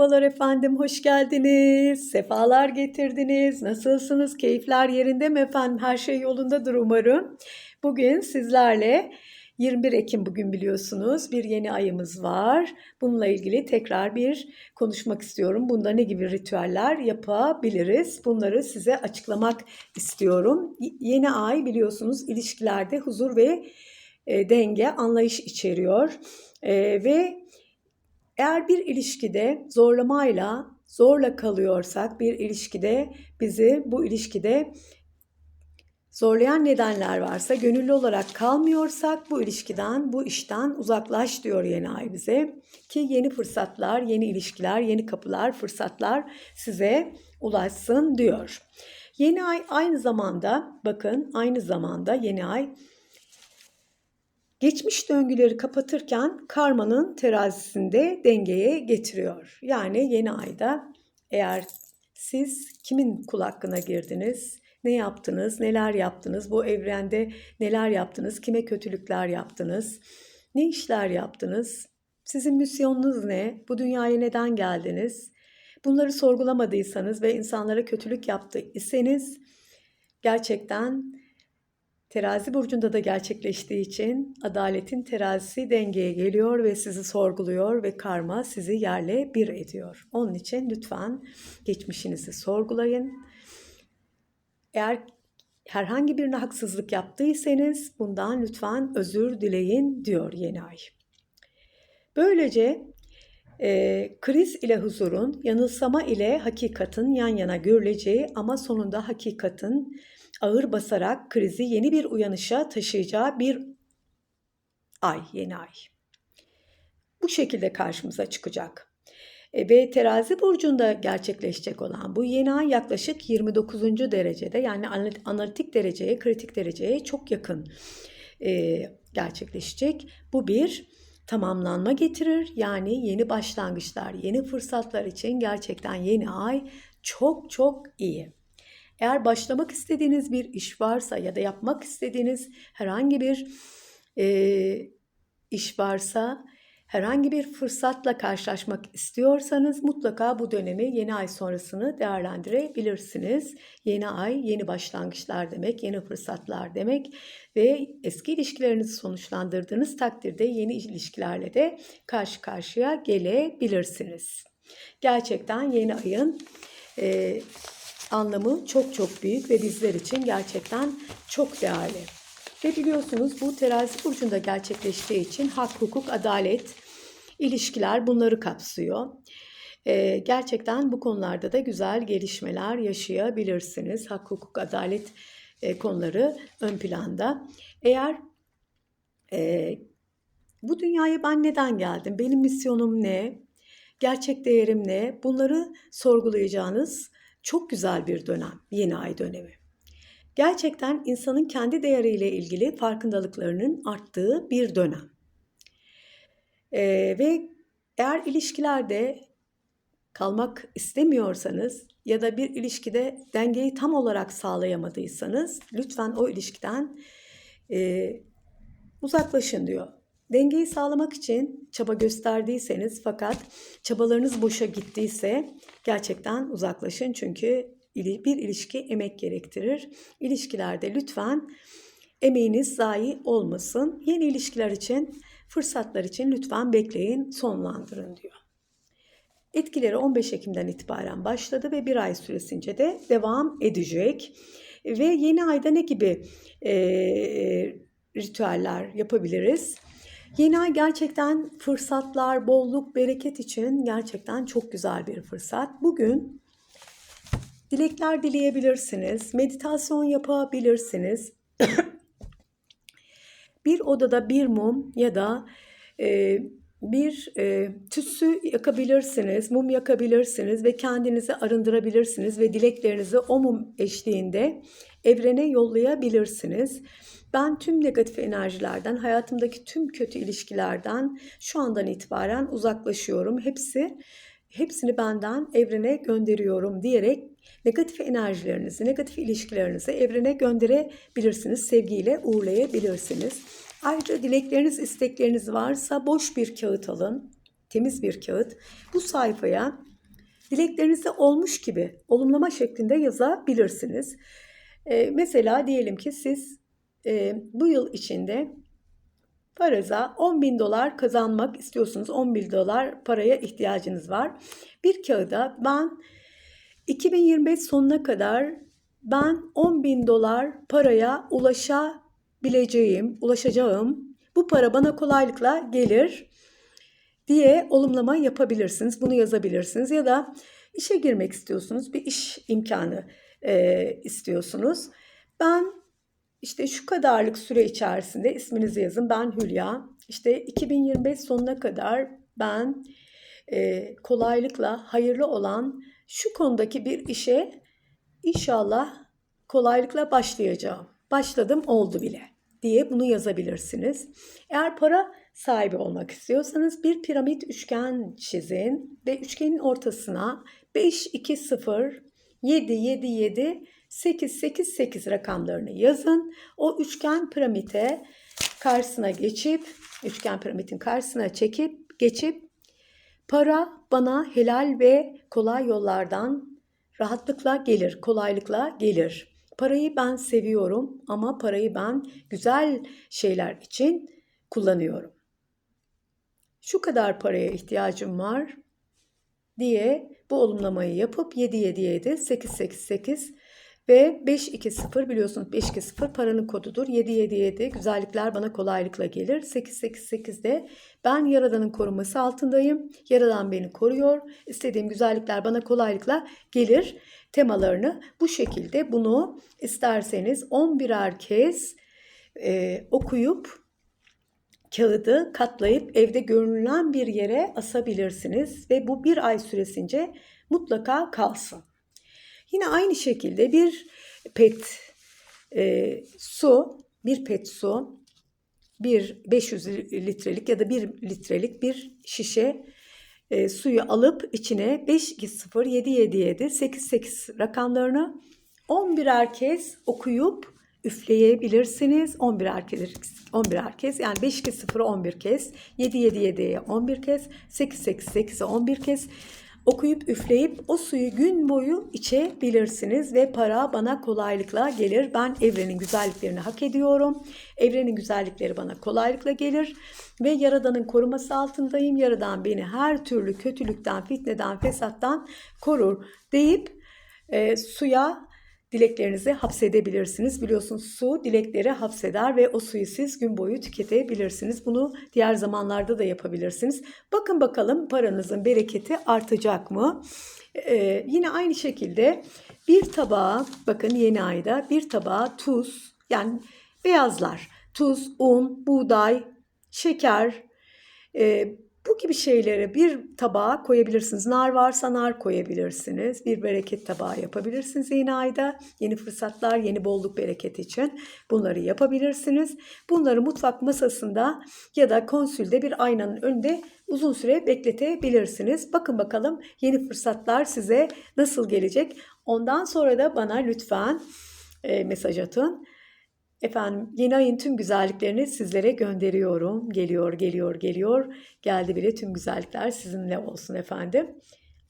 Merhabalar efendim, hoş geldiniz. Sefalar getirdiniz. Nasılsınız? Keyifler yerinde mi efendim? Her şey yolundadır umarım. Bugün sizlerle 21 Ekim bugün biliyorsunuz bir yeni ayımız var. Bununla ilgili tekrar bir konuşmak istiyorum. Bunda ne gibi ritüeller yapabiliriz? Bunları size açıklamak istiyorum. Yeni ay biliyorsunuz ilişkilerde huzur ve e, denge, anlayış içeriyor. E, ve eğer bir ilişkide zorlamayla, zorla kalıyorsak bir ilişkide bizi bu ilişkide zorlayan nedenler varsa, gönüllü olarak kalmıyorsak bu ilişkiden, bu işten uzaklaş diyor yeni ay bize. Ki yeni fırsatlar, yeni ilişkiler, yeni kapılar, fırsatlar size ulaşsın diyor. Yeni ay aynı zamanda, bakın aynı zamanda yeni ay geçmiş döngüleri kapatırken karmanın terazisinde dengeye getiriyor. Yani yeni ayda eğer siz kimin kul hakkına girdiniz, ne yaptınız, neler yaptınız, bu evrende neler yaptınız, kime kötülükler yaptınız, ne işler yaptınız, sizin misyonunuz ne, bu dünyaya neden geldiniz, bunları sorgulamadıysanız ve insanlara kötülük yaptıysanız gerçekten Terazi burcunda da gerçekleştiği için adaletin terazisi dengeye geliyor ve sizi sorguluyor ve karma sizi yerle bir ediyor. Onun için lütfen geçmişinizi sorgulayın. Eğer herhangi birine haksızlık yaptıysanız bundan lütfen özür dileyin diyor yeni ay. Böylece e, kriz ile huzurun, yanılsama ile hakikatin yan yana görüleceği ama sonunda hakikatin ağır basarak krizi yeni bir uyanışa taşıyacağı bir ay, yeni ay. Bu şekilde karşımıza çıkacak. E, ve terazi burcunda gerçekleşecek olan bu yeni ay yaklaşık 29. derecede yani analitik dereceye, kritik dereceye çok yakın e, gerçekleşecek. Bu bir tamamlanma getirir. Yani yeni başlangıçlar, yeni fırsatlar için gerçekten yeni ay çok çok iyi. Eğer başlamak istediğiniz bir iş varsa ya da yapmak istediğiniz herhangi bir e, iş varsa, herhangi bir fırsatla karşılaşmak istiyorsanız mutlaka bu dönemi yeni ay sonrasını değerlendirebilirsiniz. Yeni ay, yeni başlangıçlar demek, yeni fırsatlar demek ve eski ilişkilerinizi sonuçlandırdığınız takdirde yeni ilişkilerle de karşı karşıya gelebilirsiniz. Gerçekten yeni ayın e, anlamı çok çok büyük ve bizler için gerçekten çok değerli. Ve biliyorsunuz bu terazi burcunda gerçekleştiği için hak, hukuk, adalet, ilişkiler bunları kapsıyor. Ee, gerçekten bu konularda da güzel gelişmeler yaşayabilirsiniz. Hak, hukuk, adalet e, konuları ön planda. Eğer e, bu dünyaya ben neden geldim, benim misyonum ne, gerçek değerim ne bunları sorgulayacağınız çok güzel bir dönem, yeni ay dönemi. Gerçekten insanın kendi değeriyle ilgili farkındalıklarının arttığı bir dönem. Ee, ve eğer ilişkilerde kalmak istemiyorsanız ya da bir ilişkide dengeyi tam olarak sağlayamadıysanız lütfen o ilişkiden e, uzaklaşın diyor. Dengeyi sağlamak için çaba gösterdiyseniz fakat çabalarınız boşa gittiyse gerçekten uzaklaşın çünkü bir ilişki emek gerektirir. İlişkilerde lütfen emeğiniz zayi olmasın. Yeni ilişkiler için, fırsatlar için lütfen bekleyin, sonlandırın diyor. Etkileri 15 Ekim'den itibaren başladı ve bir ay süresince de devam edecek. Ve yeni ayda ne gibi e, ritüeller yapabiliriz? Yeni ay gerçekten fırsatlar, bolluk, bereket için gerçekten çok güzel bir fırsat. Bugün dilekler dileyebilirsiniz, meditasyon yapabilirsiniz. bir odada bir mum ya da e, bir e, tütsü yakabilirsiniz, mum yakabilirsiniz ve kendinizi arındırabilirsiniz ve dileklerinizi o mum eşliğinde evrene yollayabilirsiniz. Ben tüm negatif enerjilerden, hayatımdaki tüm kötü ilişkilerden şu andan itibaren uzaklaşıyorum. Hepsi hepsini benden evrene gönderiyorum diyerek negatif enerjilerinizi, negatif ilişkilerinizi evrene gönderebilirsiniz. Sevgiyle uğurlayabilirsiniz. Ayrıca dilekleriniz, istekleriniz varsa boş bir kağıt alın. Temiz bir kağıt. Bu sayfaya dileklerinizi olmuş gibi olumlama şeklinde yazabilirsiniz. Ee, mesela diyelim ki siz e, bu yıl içinde faraza 10 bin dolar kazanmak istiyorsunuz. 10 bin dolar paraya ihtiyacınız var. Bir kağıda ben 2025 sonuna kadar ben 10 bin dolar paraya ulaşabileceğim, ulaşacağım. Bu para bana kolaylıkla gelir diye olumlama yapabilirsiniz. Bunu yazabilirsiniz ya da işe girmek istiyorsunuz. Bir iş imkanı e, istiyorsunuz. Ben işte şu kadarlık süre içerisinde isminizi yazın. Ben Hülya. İşte 2025 sonuna kadar ben e, kolaylıkla hayırlı olan şu konudaki bir işe inşallah kolaylıkla başlayacağım. Başladım oldu bile diye bunu yazabilirsiniz. Eğer para sahibi olmak istiyorsanız bir piramit üçgen çizin ve üçgenin ortasına 5 2 0 7 7 7 8 8 8 rakamlarını yazın. O üçgen piramite karşısına geçip üçgen piramitin karşısına çekip geçip para bana helal ve kolay yollardan rahatlıkla gelir, kolaylıkla gelir. Parayı ben seviyorum ama parayı ben güzel şeyler için kullanıyorum. Şu kadar paraya ihtiyacım var diye bu olumlamayı yapıp 7 7 7 8 8 8 ve 5 2 0 biliyorsunuz 5 2 0 paranın kodudur. 7 7 7 güzellikler bana kolaylıkla gelir. 8 8 8 de ben Yaradan'ın koruması altındayım. Yaradan beni koruyor. İstediğim güzellikler bana kolaylıkla gelir. Temalarını bu şekilde bunu isterseniz 11'er kez e, okuyup kağıdı katlayıp evde görünülen bir yere asabilirsiniz ve bu bir ay süresince mutlaka kalsın. Yine aynı şekilde bir pet e, su, bir pet su, bir 500 litrelik ya da 1 litrelik bir şişe e, suyu alıp içine 5 2 0 7 7 7 8 8 rakamlarını 11'er kez okuyup üfleyebilirsiniz. 11 kez 11 kez yani 5 kez 0'ı 11 kez, 7 7 7'ye 11 kez, 8 8 8'e 11 kez okuyup üfleyip o suyu gün boyu içebilirsiniz ve para bana kolaylıkla gelir. Ben evrenin güzelliklerini hak ediyorum. Evrenin güzellikleri bana kolaylıkla gelir ve Yaradan'ın koruması altındayım. Yaradan beni her türlü kötülükten, fitneden, fesattan korur deyip e, suya dileklerinizi hapsedebilirsiniz. Biliyorsunuz su dilekleri hapseder ve o suyu siz gün boyu tüketebilirsiniz. Bunu diğer zamanlarda da yapabilirsiniz. Bakın bakalım paranızın bereketi artacak mı? Ee, yine aynı şekilde bir tabağa bakın yeni ayda bir tabağa tuz yani beyazlar tuz, un, buğday, şeker, e, bu gibi şeyleri bir tabağa koyabilirsiniz. Nar varsa nar koyabilirsiniz. Bir bereket tabağı yapabilirsiniz yeni ayda. Yeni fırsatlar, yeni bolluk bereket için bunları yapabilirsiniz. Bunları mutfak masasında ya da konsülde bir aynanın önünde uzun süre bekletebilirsiniz. Bakın bakalım yeni fırsatlar size nasıl gelecek. Ondan sonra da bana lütfen e, mesaj atın. Efendim yeni ayın tüm güzelliklerini sizlere gönderiyorum. Geliyor, geliyor, geliyor. Geldi bile tüm güzellikler sizinle olsun efendim.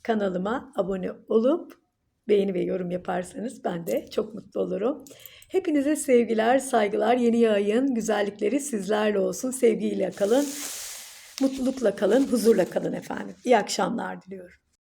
Kanalıma abone olup beğeni ve yorum yaparsanız ben de çok mutlu olurum. Hepinize sevgiler, saygılar. Yeni ayın güzellikleri sizlerle olsun. Sevgiyle kalın, mutlulukla kalın, huzurla kalın efendim. İyi akşamlar diliyorum.